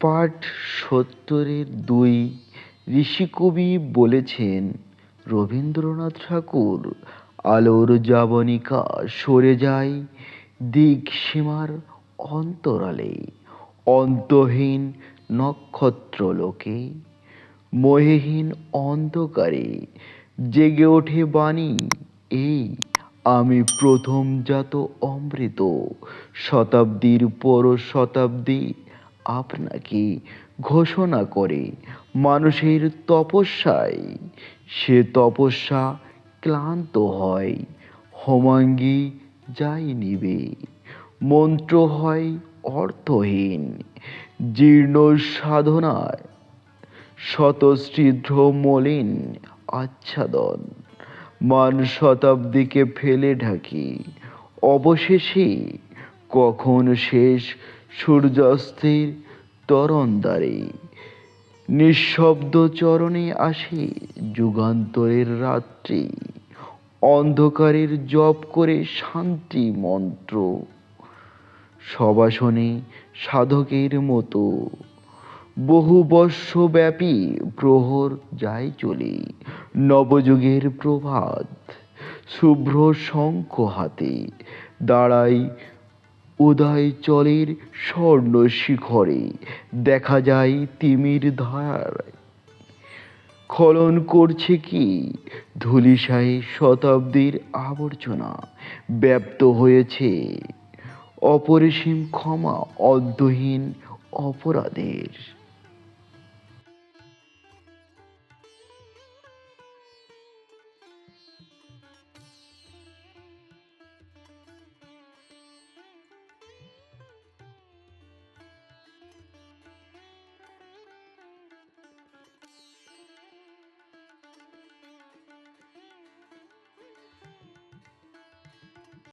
পাঠ সত্তরের দুই ঋষিকবি বলেছেন, রবীন্দ্রনাথ ঠাকুর আলোর জাবনিকা সরে যায়, দিক সীমার অন্তরালে, অন্তহীন নক্ষত্রলোকে। মোহহীন অন্ধকারে জেগে ওঠে বাণী, এই আমি প্রথম জাত অমৃত, শতাব্দীর পর শতাব্দী আপনাকে ঘোষণা করে মানুষের তপস্যায়। সে তপস্যা ক্লান্ত হয়, হোমাঙ্গি যাই নিবে। মন্ত্র হয় অর্থহীন, জীর্ণ সাধনায়। শতস্নিগ্ধ মলিন আচ্ছাদন, মান শতাব্দীকে ফেলে ঢাকি। অবশেষে কখন শেষ সূর্যাস্তের তরণদ্বারে নিঃশব্দ চরণে আসে যুগান্তরের রাত্রি। অন্ধকারের জপ করে শান্তি মন্ত্র। সবাসনে সাধকের মতো। বহু বর্ষব্যাপী প্রহর যায় চলে। নবযুগের প্রভাত। শুভ্র শঙ্খ হাতে দাঁড়াই উদয় চলের স্বর্ণ শিখরে, দেখা যায় তিমির ধার খলন করছে কি? ধুলিশাই শতাব্দীর আবর্জনা ব্যপ্ত হয়েছে। অপরিসীম ক্ষমা অর্ধহীন অপরাধের।